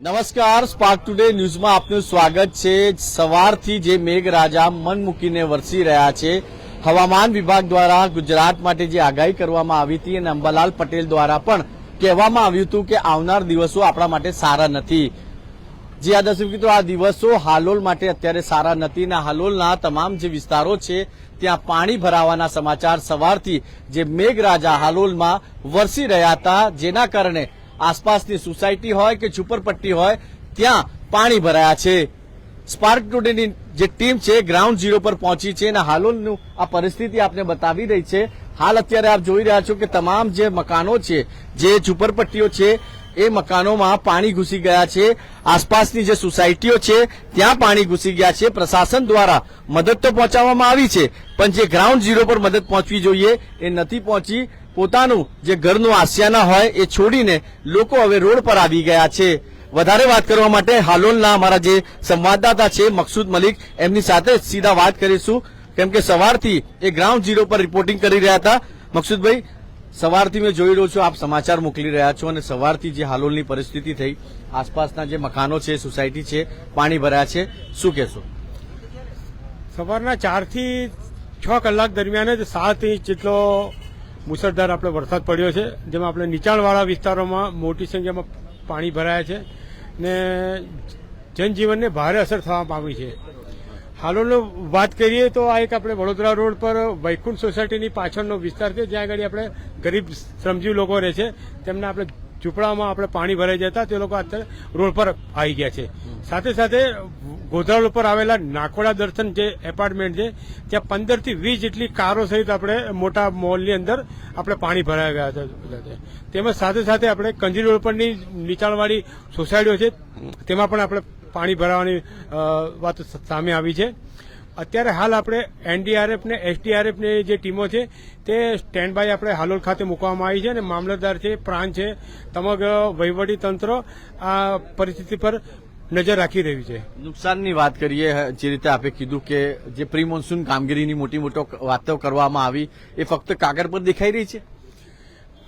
નમસ્કાર spark today ન્યૂઝમાં આપનું સ્વાગત છે. સવારથી જે મેઘરાજા મન મૂકીને વરસી રહ્યા છે, હવામાન વિભાગ દ્વારા ગુજરાત માટે જે આગાહી કરવામાં આવી હતી અને અંબાલાલ પટેલ દ્વારા પણ કહેવામાં આવ્યું હતું કે આવનાર દિવસો આપણા માટે સારા નથી. જે આ દર્શક મિત્રો, આ દિવસો હાલોલ માટે અત્યારે સારા નથી અને હાલોલના તમામ જે વિસ્તારો છે, ત્યાં પાણી ભરાવાના સમાચાર સવારથી જે મેઘરાજા હાલોલમાં વરસી રહ્યા હતા. જેના કારણે આસપાસની સોસાયટી હોય કે ઝુંપડપટ્ટી હોય, ત્યાં પાણી ભરાયા છે. સ્પાર્ક ટુડેની જે ટીમ છે ગ્રાઉન્ડ ઝીરો પર પહોંચી છે અને હાલોલનું આ પરિસ્થિતિ આપને બતાવી રહી છે. હાલ અત્યારે આપ જોઈ રહ્યા છો કે તમામ જે મકાનો છે, જે ઝુંપડપટ્ટીઓ છે, એ મકાનોમાં પાણી ઘૂસી ગયા છે. આસપાસની જે સોસાયટીઓ છે, ત્યાં પાણી ઘૂસી ગયા છે. પ્રશાસન દ્વારા મદદ તો પહોંચાડવામાં આવી છે, પણ જે ગ્રાઉન્ડ ઝીરો પર મદદ પહોંચવી જોઈએ એ નથી પહોંચી. પોતાનું જે ઘરનું આસિયાના હોય એ છોડીને લોકો હવે રોડ પર આવી ગયા છે. વધારે વાત કરવા માટે હાલોલના અમારા જે સંવાદદાતા છે, મકસૂદ મલિક, એમની સાથે સીધા વાત કરીશું. કેમ કે સવારથી એ ગ્રાઉન્ડ ઝીરો પર રિપોર્ટિંગ કરી રહ્યા હતા. મકસૂદભાઈ, સવારથી મેં જોઈ રહ્યો છું, આપ સમાચાર મોકલી રહ્યા છો અને સવારથી જે હાલોલની પરિસ્થિતિ થઈ, આસપાસના જે મકાનો છે, સોસાયટી છે, પાણી ભરાયા છે. શું કહેશો? સવારના ચારથી છ કલાક દરમિયાન જ સાત ઇંચ જેટલો મુસળધાર આપણે વરસાદ પડ્યો છે, જેમાં આપણે નીચાણવાળા વિસ્તારોમાં મોટી સંખ્યામાં પાણી ભરાયા છે ને જનજીવનને ભારે અસર થવા પામી છે. હાલોનો વાત કરીએ તો આ એક આપણે વડોદરા રોડ પર વૈકુંઠ સોસાયટીની પાછળનો વિસ્તાર છે, જ્યાં આગળ આપણે ગરીબ, શ્રમજીવ લોકો રહે છે. તેમના આપણે ઝૂંપડામાં આપણે પાણી ભરાઈ જતા તે લોકો અત્યારે રોડ પર આવી ગયા છે. સાથે સાથે ગોધરાળ ઉપર આવેલા નાકોડા દર્શન જે એપાર્ટમેન્ટ છે, ત્યાં પંદરથી વીસ જેટલી કારો સહિત આપણે મોટા મોલની અંદર આપણે પાણી ભરાઈ ગયા હતા. તેમજ સાથે સાથે આપણે કંજી રોડ પરની નીચાણવાળી સોસાયટીઓ છે, તેમાં પણ આપણે પાણી ભરાવાની વાત સામે આવી છે. અત્યારે હાલ આપણે એનડીઆરએફ ને એસડીઆરએફની જે ટીમો છે, તે સ્ટેન્ડ બાય આપણે હાલોલ ખાતે મૂકવામાં આવી છે અને મામલતદાર છે, પ્રાંત છે સમગ્ર તંત્ર આ પરિસ્થિતિ પર નજર રાખી રહ્યું છે. નુકસાનની વાત કરીએ જે રીતે આપે કીધું કે જે પ્રી મોન્સૂન કામગીરીની મોટી મોટો વાતો કરવામાં આવી, એ ફક્ત કાગળ પર દેખાઈ રહી છે?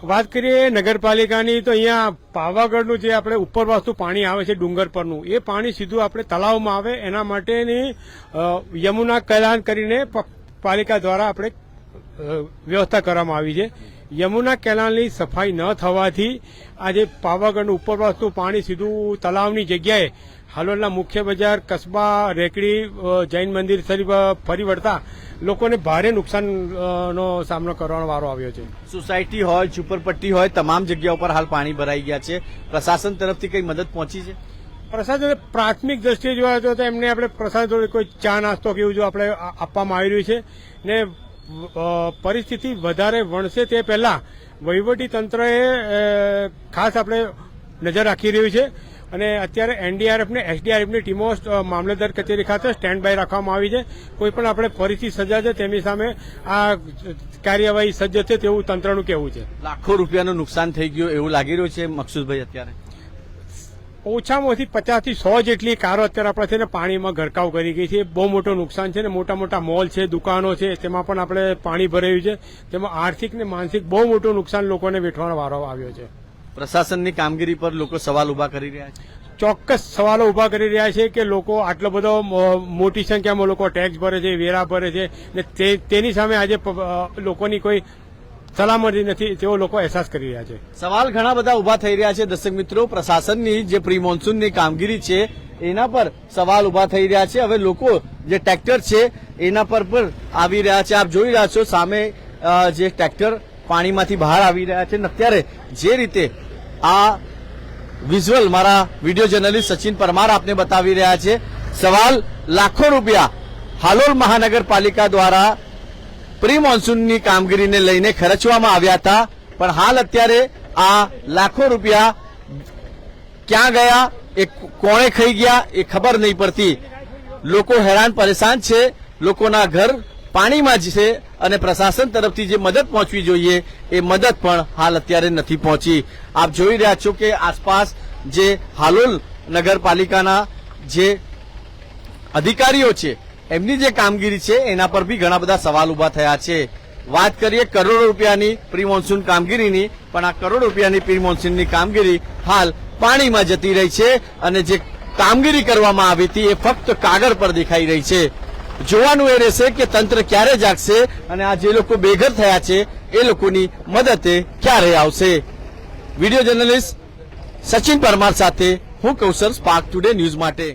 વાત કરીએ નગરપાલિકાની, તો અહીંયા પાવાગઢનું જે આપણે ઉપર વાસ્તુ પાણી આવે છે, ડુંગર પરનું, એ પાણી સીધું આપણે તળાવમાં આવે, એના માટેની યમુના કલ્યાણ કરીને પાલિકા દ્વારા આપણે વ્યવસ્થા કરવામાં આવી છે. યમુના કેનાલની સફાઈ ન થવાથી આજે પાવાગઢનું ઉપરવાસનું પાણી સીધું તળાવની જગ્યાએ હાલોલના મુખ્ય બજાર કસ્બા રેકડી જૈન મંદિર ફરી વળતા લોકોને ભારે નુકસાનનો સામનો કરવાનો વારો આવ્યો છે. સોસાયટી હોય ઝુંપડપટ્ટી હોય તમામ જગ્યા ઉપર હાલ પાણી ભરાઈ ગયા છે. પ્રશાસન તરફથી કઈ મદદ પહોંચી છે? પ્રસાદ પ્રાથમિક દ્રષ્ટિએ જોવા તો એમને આપણે પ્રસાદ કોઈ ચા નાસ્તો કે એવું જો આપણે આપવામાં આવી રહ્યું છે ને પરિસ્થિતિ વધારે વણશે તે પહેલા વહીવટી તંત્રએ ખાસ આપણે નજર રાખી રહ્યું છે. અને અત્યારે એનડીઆરએફ ને એસડીઆરએફની ટીમો મામલતદાર કચેરી ખાતે સ્ટેન્ડ બાય રાખવામાં આવી છે. કોઈ પણ આપણે પરિસ્થિતિ છે તેમની સામે આ કાર્યવાહી સજ્જ છે તેવું તંત્રનું કહેવું છે. લાખો રૂપિયાનું નુકસાન થઈ ગયું એવું લાગી રહ્યું છે મકસુદભાઈ અત્યારે? ઓછામાં ઓછી પચાસથી સો જેટલી કારો અત્યારે આપણે છે ને પાણીમાં ગરકાવ કરી ગઈ છે. બહુ મોટું નુકસાન છે ને મોટા મોટા મોલ છે દુકાનો છે તેમાં પણ આપણે પાણી ભરાયું છે. તેમાં આર્થિક ને માનસિક બહુ મોટું નુકસાન લોકોને વેઠવાનો વારો આવ્યો છે. પ્રશાસનની કામગીરી પર લોકો સવાલ ઊભા કરી રહ્યા છે? ચોક્કસ સવાલો ઊભા કરી રહ્યા છે કે લોકો આટલો બધો મોટી સંખ્યામાં લોકો ટેક્સ ભરે છે વેરા ભરે છે ને તેની સામે આજે લોકોની કોઈ સલામતી નથી તેવો લોકો અહેસાસ કરી રહ્યા છે. સવાલ ઘણા બધા ઊભા થઈ રહ્યા છે, દર્શક મિત્રો. પ્રશાસનની જે પ્રી મોન્સૂનની કામગીરી છે, એના પર સવાલ ઊભા થઈ રહ્યા છે. હવે લોકો જે ટ્રેક્ટર છે, એના પર પણ આવી રહ્યા છે. આપ જોઈ રહ્યા છો, સામે જે ટ્રેક્ટર પાણીમાંથી બહાર આવી રહ્યા છે. અત્યારે જે રીતે આ વિઝ્યુઅલ મારા વીડિયો જર્નલિસ્ટ સચિન પરમાર આપને બતાવી રહ્યા છે, સવાલ લાખો રૂપિયા હાલોલ મહાનગરપાલિકા દ્વારા પ્રી મોન્સૂનની કામગીરીને લઈને ખર્ચવામાં આવ્યા હતા. પણ હાલ અત્યારે આ લાખો રૂપિયા ક્યાં ગયા, એ કોણે ખાઈ ગયા, એ ખબર નહીં પડતી. લોકો હેરાન પરેશાન છે. લોકોના ઘર પાણીમાં જ છે અને પ્રશાસન તરફથી જે મદદ પહોંચવી જોઈએ, એ મદદ પણ હાલ અત્યારે નથી પહોંચી. આપ જોઈ રહ્યા છો કે આસપાસ જે હાલોલ નગરપાલિકાના જે અધિકારીઓ છે એમની જે કામગીરી છે, એના પર બી ઘણા બધા સવાલ ઊભા થયા છે. વાત કરીએ કરોડો રૂપિયાની પ્રી મોન્સૂન કામગીરીની, પણ આ કરોડ રૂપિયાની પ્રી મોન્સૂનની કામગીરી હાલ પાણીમાં જતી રહી છે અને જે કામગીરી કરવામાં આવી હતી, એ ફક્ત કાગળ પર દેખાઈ રહી છે. જોવાનું એ રહેશે કે તંત્ર ક્યારે જાગશે અને આ જે લોકો બેઘર થયા છે, એ લોકોની મદદે ક્યારે આવશે. વીડિયો જર્નલિસ્ટ સચિન પરમાર સાથે હું કૌશલ સ્પાર્ક ટુડે ન્યૂઝ માટે.